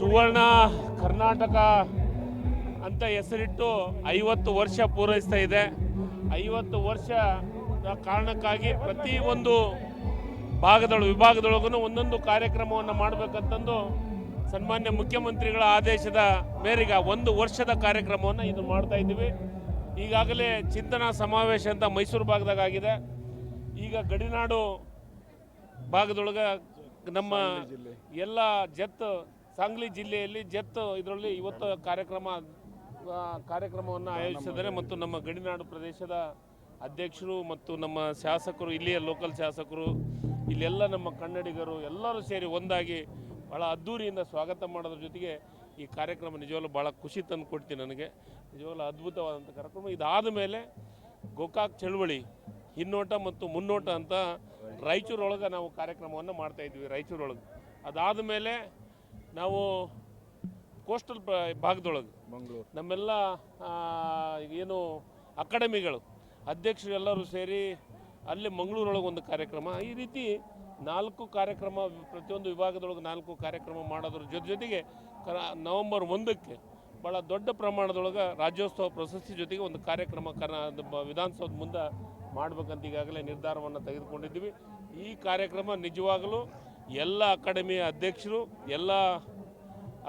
ಸುವರ್ಣ ಕರ್ನಾಟಕ ಅಂತ ಹೆಸರಿಟ್ಟು ಐವತ್ತು ವರ್ಷ ಪೂರೈಸ್ತಾ ಇದೆ. ಐವತ್ತು ವರ್ಷ ಕಾರಣಕ್ಕಾಗಿ ಪ್ರತಿ ಒಂದು ಭಾಗದೊಳ ವಿಭಾಗದೊಳಗೂ ಒಂದೊಂದು ಕಾರ್ಯಕ್ರಮವನ್ನು ಮಾಡಬೇಕಂತಂದು ಸನ್ಮಾನ್ಯ ಮುಖ್ಯಮಂತ್ರಿಗಳ ಆದೇಶದ ಮೇರೆಗೆ ಒಂದು ವರ್ಷದ ಕಾರ್ಯಕ್ರಮವನ್ನು ಇದು ಮಾಡ್ತಾ ಇದ್ದೀವಿ. ಈಗಾಗಲೇ ಚಿಂತನಾ ಸಮಾವೇಶ ಅಂತ ಮೈಸೂರು ಭಾಗದಾಗ ಆಗಿದೆ ಈಗ ಗಡಿನಾಡು ಭಾಗದೊಳಗೆ ನಮ್ಮ ಎಲ್ಲ ಜತ್ ಸಾಂಗ್ಲಿ ಜಿಲ್ಲೆಯಲ್ಲಿ ಜತ್ ಇದರಲ್ಲಿ ಇವತ್ತು ಕಾರ್ಯಕ್ರಮ ಕಾರ್ಯಕ್ರಮವನ್ನು ಆಯೋಜಿಸಿದ್ದಾರೆ ಮತ್ತು ನಮ್ಮ ಗಡಿನಾಡು ಪ್ರದೇಶದ ಅಧ್ಯಕ್ಷರು ಮತ್ತು ನಮ್ಮ ಶಾಸಕರು, ಇಲ್ಲಿಯ ಲೋಕಲ್ ಶಾಸಕರು, ಇಲ್ಲೆಲ್ಲ ನಮ್ಮ ಕನ್ನಡಿಗರು ಎಲ್ಲರೂ ಸೇರಿ ಒಂದಾಗಿ ಭಾಳ ಅದ್ಧೂರಿಯಿಂದ ಸ್ವಾಗತ ಮಾಡೋದ್ರ ಜೊತೆಗೆ ಈ ಕಾರ್ಯಕ್ರಮ ನಿಜವಾಗ್ಲೂ ಭಾಳ ಖುಷಿ ತಂದು ಕೊಡ್ತೀನಿ ನನಗೆ. ನಿಜವಾಗ್ಲೂ ಅದ್ಭುತವಾದಂಥ ಕಾರ್ಯಕ್ರಮ. ಇದಾದ ಮೇಲೆ ಗೋಕಾಕ್ ಚಳುವಳಿ, ಹಿನ್ನೋಟ ಮತ್ತು ಮುನ್ನೋಟ ಅಂತ ರಾಯಚೂರೊಳಗೆ ನಾವು ಕಾರ್ಯಕ್ರಮವನ್ನು ಮಾಡ್ತಾಯಿದ್ವಿ ರಾಯಚೂರೊಳಗೆ. ಅದಾದ ಮೇಲೆ ನಾವು ಕೋಸ್ಟಲ್ ಭಾಗದೊಳಗೆ ಮಂಗಳೂರು. ನಮ್ಮೆಲ್ಲ ಏನು ಅಕಾಡೆಮಿಗಳು ಅಧ್ಯಕ್ಷರು ಎಲ್ಲರೂ ಸೇರಿ ಅಲ್ಲಿ ಮಂಗಳೂರೊಳಗೆ ಒಂದು ಕಾರ್ಯಕ್ರಮ. ಈ ರೀತಿ ನಾಲ್ಕು ಕಾರ್ಯಕ್ರಮ ಪ್ರತಿಯೊಂದು ವಿಭಾಗದೊಳಗೆ ನಾಲ್ಕು ಕಾರ್ಯಕ್ರಮ ಮಾಡೋದ್ರ ಜೊತೆ ಜೊತೆಗೆ ನವೆಂಬರ್ ಒಂದಕ್ಕೆ ಭಾಳ ದೊಡ್ಡ ಪ್ರಮಾಣದೊಳಗೆ ರಾಜ್ಯೋತ್ಸವ ಪ್ರಶಸ್ತಿ ಜೊತೆಗೆ ಒಂದು ಕಾರ್ಯಕ್ರಮ ಕರ್ನಾ ವಿಧಾನಸೌಧ ಮುಂದೆ ಮಾಡ್ಬೇಕಂತ ಈಗಾಗಲೇ ನಿರ್ಧಾರವನ್ನು ತೆಗೆದುಕೊಂಡಿದ್ದೀವಿ. ಈ ಕಾರ್ಯಕ್ರಮ ನಿಜವಾಗಲೂ ಎಲ್ಲ ಅಕಾಡೆಮಿ ಅಧ್ಯಕ್ಷರು, ಎಲ್ಲ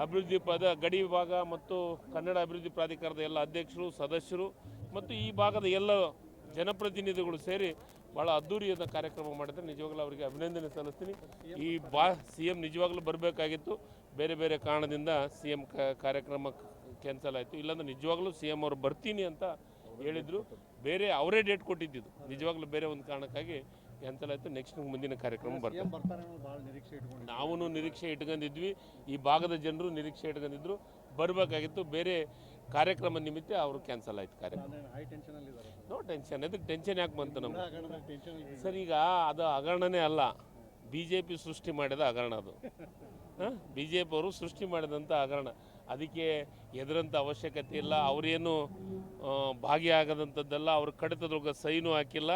ಅಭಿವೃದ್ಧಿ ಪದ, ಗಡಿ ವಿಭಾಗ ಮತ್ತು ಕನ್ನಡ ಅಭಿವೃದ್ಧಿ ಪ್ರಾಧಿಕಾರದ ಎಲ್ಲ ಅಧ್ಯಕ್ಷರು, ಸದಸ್ಯರು ಮತ್ತು ಈ ಭಾಗದ ಎಲ್ಲ ಜನಪ್ರತಿನಿಧಿಗಳು ಸೇರಿ ಭಾಳ ಅದ್ದೂರಿಯಾದ ಕಾರ್ಯಕ್ರಮ ಮಾಡಿದ್ರೆ ನಿಜವಾಗ್ಲೂ ಅವರಿಗೆ ಅಭಿನಂದನೆ ಸಲ್ಲಿಸ್ತೀನಿ. ಈ ಬಾ ಸಿ ಎಂ ನಿಜವಾಗ್ಲೂ ಬರಬೇಕಾಗಿತ್ತು. ಬೇರೆ ಬೇರೆ ಕಾರಣದಿಂದ ಸಿ ಎಂ ಕಾರ್ಯಕ್ರಮ ಕ್ಯಾನ್ಸಲ್ ಆಯಿತು. ಇಲ್ಲಾಂದ್ರೆ ನಿಜವಾಗ್ಲೂ ಸಿ ಎಂ ಅವರು ಬರ್ತೀನಿ ಅಂತ ಹೇಳಿದರು. ಬೇರೆ ಅವರೇ ಡೇಟ್ ಕೊಟ್ಟಿದ್ದು ನಿಜವಾಗ್ಲೂ ಬೇರೆ ಒಂದು ಕಾರಣಕ್ಕಾಗಿ ಆಯಿತು ನೆಕ್ಸ್ಟ್ ಮುಂದಿನ ಕಾರ್ಯಕ್ರಮ ಬರ್ತದೆ. ನಾವು ನಿರೀಕ್ಷೆ ಇಟ್ಕೊಂಡಿದ್ವಿ. ಈ ಭಾಗದ ಜನರು ನಿರೀಕ್ಷೆ ಇಟ್ಕೊಂಡಿದ್ರು. ಬರಬೇಕಾಗಿತ್ತು. ಬೇರೆ ಕಾರ್ಯಕ್ರಮ ನಿಮಿತ್ತ ಅವರು ಕ್ಯಾನ್ಸಲ್ ಆಯ್ತು ಕಾರ್ಯಕ್ರಮ. ಹೈ ನೋ ಟೆನ್ಷನ್ ಅದಕ್ಕೆ ಟೆನ್ಷನ್ ಯಾಕೆ ಬಂತು ನಮ್ಗೆ? ಸರ್ ಈಗ ಅದು ಹಗರಣನೇ ಅಲ್ಲ. ಬಿ ಜೆ ಪಿ ಸೃಷ್ಟಿ ಮಾಡಿದ ಹಗರಣ ಅದು. ಬಿ ಜೆ ಪಿ ಅವರು ಸೃಷ್ಟಿ ಮಾಡಿದಂಥ ಹಗರಣ. ಅದಕ್ಕೆ ಎದುರಂಥ ಅವಶ್ಯಕತೆ ಇಲ್ಲ. ಅವರೇನು ಭಾಗಿಯಾಗದಂಥದ್ದೆಲ್ಲ ಅವ್ರ ಕಡಿತದೊಳಗೆ ಸೈನು ಹಾಕಿಲ್ಲ.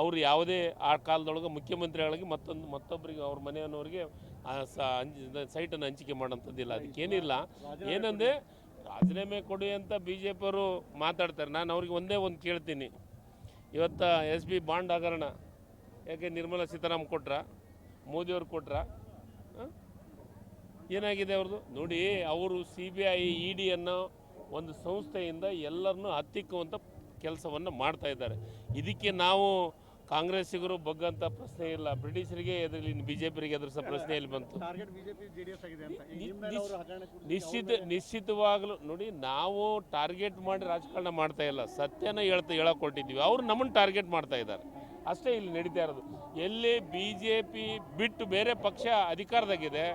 ಅವರು ಯಾವುದೇ ಆ ಕಾಲದೊಳಗೆ ಮುಖ್ಯಮಂತ್ರಿಗಳಿಗೆ ಮತ್ತೊಂದು ಮತ್ತೊಬ್ಬರಿಗೆ ಅವ್ರ ಮನೆಯವ್ರಿಗೆ ಸೈಟನ್ನು ಹಂಚಿಕೆ ಮಾಡೋಂಥದ್ದಿಲ್ಲ. ಅದಕ್ಕೇನಿಲ್ಲ. ಏನಂದರೆ ರಾಜೀನಾಮೆ ಕೊಡಿ ಅಂತ ಬಿ ಜೆ ಪಿಯವರು ಮಾತಾಡ್ತಾರೆ. ನಾನು ಅವ್ರಿಗೆ ಒಂದೇ ಒಂದು ಕೇಳ್ತೀನಿ. ಇವತ್ತು ಎಸ್ ಬಿ ಬಾಂಡ್ ಹಗರಣ ಯಾಕೆ ನಿರ್ಮಲಾ ಸೀತಾರಾಮನ್ ಕೊಟ್ರ ಮೋದಿಯವ್ರು ಕೊಟ್ರ ಏನಾಗಿದೆ ಅವ್ರದ್ದು? ನೋಡಿ ಅವರು C B I E D ಅನ್ನೋ ಒಂದು ಸಂಸ್ಥೆಯಿಂದ ಎಲ್ಲರನ್ನೂ ಹತ್ತಿಕ್ಕುವಂಥ ಕೆಲಸವನ್ನು ಮಾಡ್ತಾ ಇದ್ದಾರೆ. ಇದಕ್ಕೆ ನಾವು ಕಾಂಗ್ರೆಸ್ಸಿಗರು ಬಗ್ಗಂಥ ಪ್ರಶ್ನೆ ಇಲ್ಲ. ಬ್ರಿಟಿಷರಿಗೆ ಎದುರಲ್ಲಿ ಬಿ ಜೆ ಪಿಗೆ ಎದುರಿಸೋ ಪ್ರಶ್ನೆ ಇಲ್ಲಿ ಬಂತು. ನಿಶ್ಚಿತ ನಿಶ್ಚಿತವಾಗಲೂ ನೋಡಿ ನಾವು ಟಾರ್ಗೆಟ್ ಮಾಡಿ ರಾಜಕಾರಣ ಮಾಡ್ತಾ ಇಲ್ಲ. ಸತ್ಯನ ಹೇಳ್ತಾ ಹೇಳಕ್ ಕೊಟ್ಟಿದ್ದೀವಿ ಅವ್ರು ನಮ್ಮನ್ನು ಟಾರ್ಗೆಟ್ ಮಾಡ್ತಾ ಇದ್ದಾರೆ. ಅಷ್ಟೇ ಇಲ್ಲಿ ನಡೀತಾ ಇರೋದು. ಎಲ್ಲಿ ಬಿ ಜೆ ಪಿ ಬಿಟ್ಟು ಬೇರೆ ಪಕ್ಷ ಅಧಿಕಾರದಾಗಿದೆ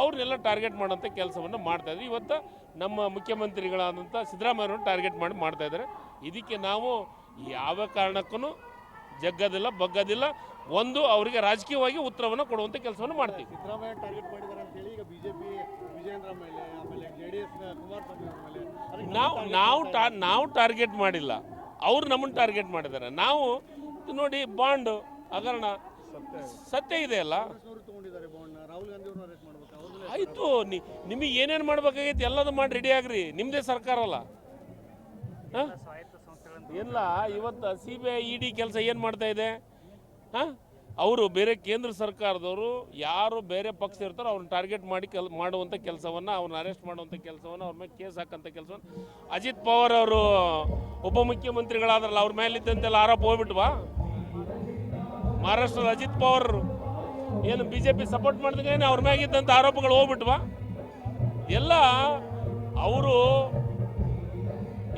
ಅವ್ರನ್ನೆಲ್ಲ ಟಾರ್ಗೆಟ್ ಮಾಡೋಂಥ ಕೆಲಸವನ್ನು ಮಾಡ್ತಾ ಇದ್ದಾರೆ. ಇವತ್ತು ನಮ್ಮ ಮುಖ್ಯಮಂತ್ರಿಗಳಾದಂಥ ಸಿದ್ದರಾಮಯ್ಯವ್ರನ್ನ ಟಾರ್ಗೆಟ್ ಮಾಡಿ ಮಾಡ್ತಾ ಇದ್ದಾರೆ. ಇದಕ್ಕೆ ನಾವು ಯಾವ ಕಾರಣಕ್ಕೂ ಜಗ್ಗದಿಲ್ಲ ಬಗ್ಗದಿಲ್ಲ. ಒಂದು ಅವರಿಗೆ ರಾಜಕೀಯವಾಗಿ ಉತ್ತರವನ್ನು ಕೊಡುವಂಥ ಕೆಲಸವನ್ನು ಮಾಡ್ತೀವಿ. ಸಿದ್ದರಾಮಯ್ಯ ಟಾರ್ಗೆಟ್ ಮಾಡಿದ್ದಾರೆ ಅಂತ ಹೇಳಿ ಈಗ ಬಿಜೆಪಿ ವಿಜೇಂದ್ರ ಮೇಲೆ ಆಮೇಲೆ ಜೆಡಿಎಸ್ ಕುಮಾರಸ್ವಾಮಿ ಕುಮಾರ್ ಮೇಲೆ ನಾವು ನಾವು ಟಾ ನಾವು ಟಾರ್ಗೆಟ್ ಮಾಡಿಲ್ಲ. ಅವ್ರು ನಮ್ಮನ್ನು ಟಾರ್ಗೆಟ್ ಮಾಡಿದ್ದಾರೆ. ನಾವು ನೋಡಿ ಬಾಂಡ್ ಹಗರಣ ಸತ್ಯ ಇದೆ. ಅಲ್ಲ ಕಾಂಗ್ರೆಸ್ನವರು ತಗೊಂಡಿದ್ದಾರೆ ಬಾಂಡ್ ರಾಹುಲ್ ಗಾಂಧಿ ಅವ್ರನ್ನ ಅರೆಸ್ಟ್ ಮಾಡ್ಬೇಕು ಅವ್ರ ಮೇಲೆ ಆಯಿತು ನಿಮಗೆ ಏನೇನು ಮಾಡ್ಬೇಕಾಗೈತಿ ಎಲ್ಲದು ಮಾಡಿ ರೆಡಿ ಆಗ್ರಿ. ನಿಮ್ಮದೇ ಸರ್ಕಾರ ಅಲ್ಲ? ಇಲ್ಲ, ಇವತ್ತು C B I E D ಕೆಲಸ ಏನು ಮಾಡ್ತಾ ಇದೆ? ಹಾಂ? ಅವರು ಬೇರೆ ಕೇಂದ್ರ ಸರ್ಕಾರದವರು ಯಾರು ಬೇರೆ ಪಕ್ಷ ಇರ್ತಾರೋ ಅವ್ರನ್ನ ಟಾರ್ಗೆಟ್ ಮಾಡಿ ಕೆಲ್ ಮಾಡುವಂಥ ಕೆಲಸವನ್ನು ಅವ್ರನ್ನ ಅರೆಸ್ಟ್ ಮಾಡುವಂಥ ಕೆಲಸವನ್ನು, ಅವ್ರ ಮೇಲೆ ಕೇಸ್ ಹಾಕೋಂಥ ಕೆಲಸವನ್ನು. ಅಜಿತ್ ಪವಾರ್ ಅವರು ಉಪಮುಖ್ಯಮಂತ್ರಿಗಳಾದ್ರಲ್ಲ ಅವ್ರ ಮೇಲಿದ್ದಂತೆಲ್ಲ ಆರೋಪ ಹೋಗ್ಬಿಟ್ವಾ? ಮಹಾರಾಷ್ಟ್ರದ ಅಜಿತ್ ಪವಾರ್ ಏನು ಬಿ ಜೆ ಪಿ ಸಪೋರ್ಟ್ ಮಾಡಿದಾಗ ಅವ್ರ ಮ್ಯಾಗಿದ್ದಂಥ ಆರೋಪಗಳು ಹೋಗ್ಬಿಟ್ವಾ? ಎಲ್ಲ ಅವರು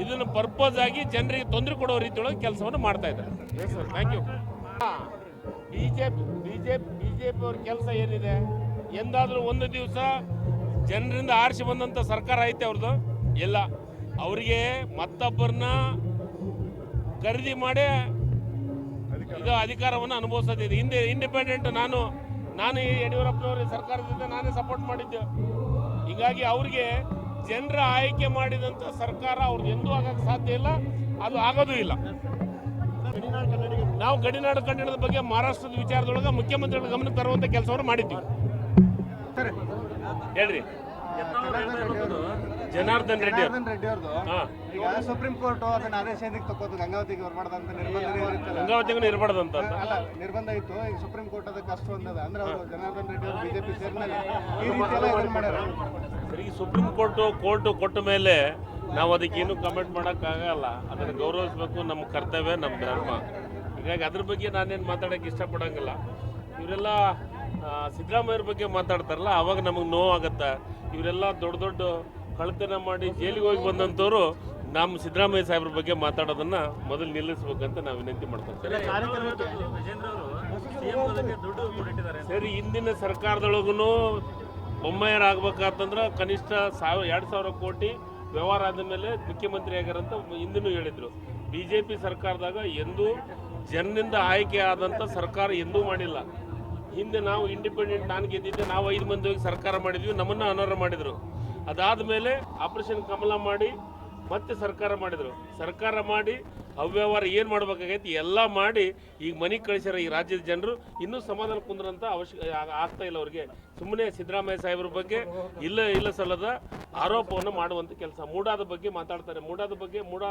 ಇದನ್ನು ಪರ್ಪಸ್ ಆಗಿ ಜನರಿಗೆ ತೊಂದರೆ ಕೊಡೋ ರೀತಿಯೊಳಗೆ ಕೆಲಸವನ್ನು ಮಾಡ್ತಾ ಇದ್ದಾರೆ. Sir thank you B J P B J B J P ಅವ್ರ ಕೆಲಸ ಏನಿದೆ? ಎಂದಾದರೂ ಒಂದು ದಿವಸ ಜನರಿಂದ ಆರಿಸಿ ಬಂದಂಥ ಸರ್ಕಾರ ಐತೆ ಅವ್ರದ್ದು ಎಲ್ಲ ಅವರಿಗೆ ಮತ್ತೊಬ್ಬರನ್ನ ಖರೀದಿ ಮಾಡಿ ಇದು ಅಧಿಕಾರವನ್ನು ಅನುಭವಿಸೋದಿದೆ. ಹಿಂದೆ ಇಂಡಿಪೆಂಡೆಂಟ್ ನಾನು ನಾನು ಈ ಯಡಿಯೂರಪ್ಪನವ್ರ ಸರ್ಕಾರದಿಂದ ನಾನೇ ಸಪೋರ್ಟ್ ಮಾಡಿದ್ದೆ. ಹೀಗಾಗಿ ಅವ್ರಿಗೆ ಜನರ ಆಯ್ಕೆ ಮಾಡಿದಂಥ ಸರ್ಕಾರ ಅವ್ರದ್ದು ಎಂದೂ ಆಗಕ್ಕೆ ಸಾಧ್ಯ ಇಲ್ಲ, ಅದು ಆಗೋದೂ ಇಲ್ಲ. ನಾವು ಗಡಿನಾಡು ಕನ್ನಡದ ಬಗ್ಗೆ ಮಹಾರಾಷ್ಟ್ರದ ವಿಚಾರದೊಳಗೆ ಮುಖ್ಯಮಂತ್ರಿಗಳ ಗಮನಕ್ಕೆ ತರುವಂಥ ಕೆಲಸವನ್ನು ಮಾಡಿದ್ದೀವಿ. ಹೇಳ್ರಿ. ಜನಾರ್ದನ್ ರೆಡ್ಡಿ ಜನಾರ್ದನ್ ರೆಡ್ಡಿ ಅವ್ರದ್ದು ಈಗ ಸುಪ್ರೀಂ ಕೋರ್ಟ್ ಅದನ್ನ ಆದೇಶ ಏನಕ್ಕೆ ತಕ್ಕೋದು ಗಂಗಾವತಿಗೆ ಬರಬಾರ್ದಂತ ನಿರ್ಬಂಧ ಇತ್ತಲ್ಲ ಗಂಗಾವತಿಗೂ ಇರಬಾರ್ದಂತ ಅಲ್ಲ ನಿರ್ಬಂಧ ಇತ್ತು. ಈಗ ಸುಪ್ರೀಂ ಕೋರ್ಟ್ ಅದಕ್ಕೆ ಅಷ್ಟು ಒಂದದ. ಅಂದ್ರೆ ಅವರು ಜನಾರ್ದನ್ ರೆಡ್ಡಿ ಅವರು ಬಿಜೆಪಿ ಸೇರ್ಮೇಲೆ ಈ ರೀತಿ ಎಲ್ಲ ಇದನ್ನ ಮಾಡ್ಯಾರ. ಸರಿ ಸುಪ್ರೀಂ ಕೋರ್ಟು ಕೋರ್ಟು ಕೊಟ್ಟ ಮೇಲೆ ನಾವು ಅದಕ್ಕೆ ಏನು ಕಮೆಂಟ್ ಮಾಡೋಕ್ಕಾಗಲ್ಲ. ಅದನ್ನು ಗೌರವಿಸಬೇಕು. ನಮ್ಮ ಕರ್ತವ್ಯ ನಮ್ಮ ಧರ್ಮ. ಹೀಗಾಗಿ ಅದ್ರ ಬಗ್ಗೆ ನಾನೇನು ಮಾತಾಡೋಕ್ಕೆ ಇಷ್ಟಪಡೋಂಗಿಲ್ಲ. ಇವರೆಲ್ಲ ಸಿದ್ದರಾಮಯ್ಯ ಬಗ್ಗೆ ಮಾತಾಡ್ತಾರಲ್ಲ ಅವಾಗ ನಮಗೆ ನೋವಾಗುತ್ತೆ. ಇವರೆಲ್ಲ ದೊಡ್ಡ ದೊಡ್ಡ ಕಳ್ತನ ಮಾಡಿ ಜೈಲಿಗೆ ಹೋಗಿ ಬಂದಂಥವ್ರು ನಮ್ಮ ಸಿದ್ದರಾಮಯ್ಯ ಸಾಹೇಬ್ರ ಬಗ್ಗೆ ಮಾತಾಡೋದನ್ನ ಮೊದಲು ನಿಲ್ಲಿಸಬೇಕಂತ ನಾವು ವಿನಂತಿ ಮಾಡ್ಕೊಳ್ತೇವೆ ಸರಿ ಇಂದಿನ ಸರ್ಕಾರದೊಳಗೂ ಬೊಮ್ಮಾಯರಾಗಬೇಕಾತಂದ್ರೆ ಕನಿಷ್ಠ ಸಾವಿರ ಎರಡು ಸಾವಿರ ಕೋಟಿ ವ್ಯವಹಾರ ಆದ ಮೇಲೆ ಮುಖ್ಯಮಂತ್ರಿ ಆಗ್ಯಾರಂತ ಹಿಂದಿನೂ ಹೇಳಿದರು. ಬಿ ಜೆ ಪಿ ಸರ್ಕಾರದಾಗ ಎಂದೂ ಜನರಿಂದ ಆಯ್ಕೆ ಆದಂಥ ಸರ್ಕಾರ ಎಂದೂ ಮಾಡಿಲ್ಲ. ಹಿಂದೆ ನಾವು ಇಂಡಿಪೆಂಡೆಂಟ್ ನಾನು ಗೆದ್ದಿದ್ದೆ ನಾವು ಐದು ಮಂದಿ ಹೋಗಿ ಸರ್ಕಾರ ಮಾಡಿದ್ವಿ ನಮ್ಮನ್ನು ಅನರ್ಹ ಮಾಡಿದರು. ಅದಾದ ಮೇಲೆ ಆಪರೇಷನ್ ಕಮಲ ಮಾಡಿ ಮತ್ತೆ ಸರ್ಕಾರ ಮಾಡಿದರು. ಸರ್ಕಾರ ಮಾಡಿ ಅವ್ಯವಹಾರ ಏನು ಮಾಡ್ಬೇಕಾಗೈತಿ ಎಲ್ಲ ಮಾಡಿ ಈಗ ಮನೆಗೆ ಕಳಿಸ್ಯಾರ ಈ ರಾಜ್ಯದ ಜನರು. ಇನ್ನೂ ಸಮಾಧಾನ ಕುಂದ್ರಂತ ಅವಶ್ಯ ಆಗ್ತಾ ಇಲ್ಲ ಅವ್ರಿಗೆ. ಸುಮ್ಮನೆ ಸಿದ್ದರಾಮಯ್ಯ ಸಾಹೇಬ್ರ ಬಗ್ಗೆ ಇಲ್ಲ ಇಲ್ಲ ಸಲ್ಲದ ಆರೋಪವನ್ನು ಮಾಡುವಂಥ ಕೆಲಸ. ಮೂಡಾದ ಬಗ್ಗೆ ಮಾತಾಡ್ತಾರೆ. ಮೂಡಾದ ಬಗ್ಗೆ ಮೂಡ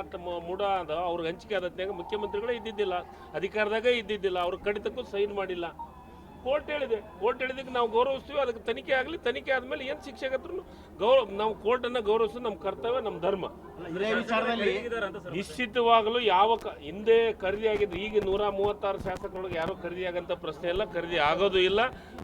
ಮೂಡಾದ ಅವ್ರಿಗೆ ಹಂಚಿಕೆ ಆದತ್ನಾಗ ಮುಖ್ಯಮಂತ್ರಿಗಳೇ ಇದ್ದಿದ್ದಿಲ್ಲ. ಅಧಿಕಾರದಾಗ ಇದ್ದಿದ್ದಿಲ್ಲ. ಅವ್ರ ಕಡಿತಕ್ಕೂ ಸೈನ್ ಮಾಡಿಲ್ಲ. ಕೋರ್ಟ್ ಹೇಳಿದೆ. ಕೋರ್ಟ್ ಹೇಳಿದಕ್ಕೆ ನಾವು ಗೌರವಿಸ್ತೀವಿ ಅದಕ್ಕೆ ತನಿಖೆ ಆಗಲಿ. ತನಿಖೆ ಆದಮೇಲೆ ಏನು ಶಿಕ್ಷೆ ಆಗತ್ರೂ ಗೌರವ ನಾವು ಕೋರ್ಟನ್ನು ಗೌರವಿಸೋದು ನಮ್ಮ ಕರ್ತವ್ಯ ನಮ್ಮ ಧರ್ಮ. ನಿಶ್ಚಿತವಾಗಲೂ ಯಾವ ಹಿಂದೆ ಖರೀದಿ ಆಗಿದ್ದು ಈಗ ನೂರ ಮೂವತ್ತಾರು ಶಾಸಕರೊಳಗೆ ಯಾರು ಖರೀದಿ ಆಗಂತ ಪ್ರಶ್ನೆ ಇಲ್ಲ ಖರೀದಿ ಆಗೋದು ಇಲ್ಲ.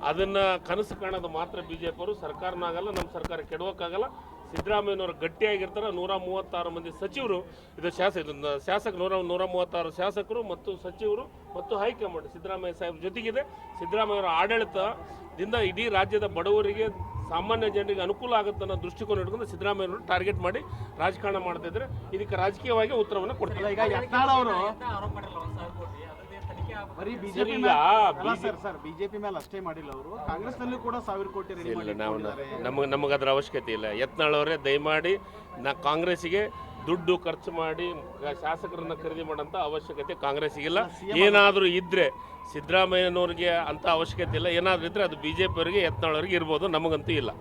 ಅದನ್ನ ಕನಸು ಕಾಣೋದು ಮಾತ್ರ ಬಿಜೆಪಿ ಅವರು ಸರ್ಕಾರನಾಗಲ್ಲ ನಮ್ಮ ಸರ್ಕಾರ ಕೆಡವಕ್ಕಾಗಲ್ಲ. ಸಿದ್ದರಾಮಯ್ಯನವರು ಗಟ್ಟಿಯಾಗಿರ್ತಾರೆ. ನೂರ ಮೂವತ್ತಾರು ಮಂದಿ ಸಚಿವರು ಇದು ಶಾಸಕ ಇದು ಶಾಸಕ ನೂರ ನೂರ ಮೂವತ್ತಾರು ಶಾಸಕರು ಮತ್ತು ಸಚಿವರು ಮತ್ತು ಹೈಕಮಾಂಡ್ ಸಿದ್ದರಾಮಯ್ಯ ಸಾಹೇಬ್ ಜೊತೆಗಿದೆ. ಸಿದ್ದರಾಮಯ್ಯವರ ಆಡಳಿತದಿಂದ ಇಡೀ ರಾಜ್ಯದ ಬಡವರಿಗೆ ಸಾಮಾನ್ಯ ಜನರಿಗೆ ಅನುಕೂಲ ಆಗುತ್ತೆ ಅನ್ನೋ ದೃಷ್ಟಿಕೋನ ಇಟ್ಕೊಂಡು ಸಿದ್ದರಾಮಯ್ಯವರು ಟಾರ್ಗೆಟ್ ಮಾಡಿ ರಾಜಕಾರಣ ಮಾಡ್ತಾ ಇದ್ರೆ ಇದಕ್ಕೆ ರಾಜಕೀಯವಾಗಿ ಉತ್ತರವನ್ನು ಕೊಡ್ತಾರೆ. ಈಗ ಯತ್ನಾಳ್ ಅವರು ಬರೀ ಬಿಜೆಪಿ ಸರ್ ಸರ್ ಬಿಜೆಪಿ ಮೇಲೆ ಅಷ್ಟೇ ಮಾಡಿಲ್ಲ ಅವರು. ಕಾಂಗ್ರೆಸ್ ನಲ್ಲೂ ಕೂಡ ಸಾವಿರ ಕೋಟಿ ರೆಡಿ ಇಲ್ಲ ನಾವು ನಮಗೆ ನಮಗೆ ಅದರ ಅವಶ್ಯಕತೆ ಇಲ್ಲ. ಯತ್ನಾಳವರೇ ದಯಮಾಡಿ ನಾ ಕಾಂಗ್ರೆಸ್ಸಿಗೆ ದುಡ್ಡು ಖರ್ಚು ಮಾಡಿ ಶಾಸಕರನ್ನ ಖರೀದಿ ಮಾಡೋಂಥ ಅವಶ್ಯಕತೆ ಕಾಂಗ್ರೆಸ್ಸಿಗಿಲ್ಲ ಏನಾದರೂ ಇದ್ರೆ ಸಿದ್ದರಾಮಯ್ಯನವ್ರಿಗೆ ಅಂತ ಅವಶ್ಯಕತೆ ಇಲ್ಲ. ಏನಾದರೂ ಇದ್ರೆ ಅದು ಬಿ ಜೆ ಪಿಯವರಿಗೆ ಯತ್ನಾಳವ್ರಿಗೆ ಇರ್ಬೋದು ನಮಗಂತೂ ಇಲ್ಲ.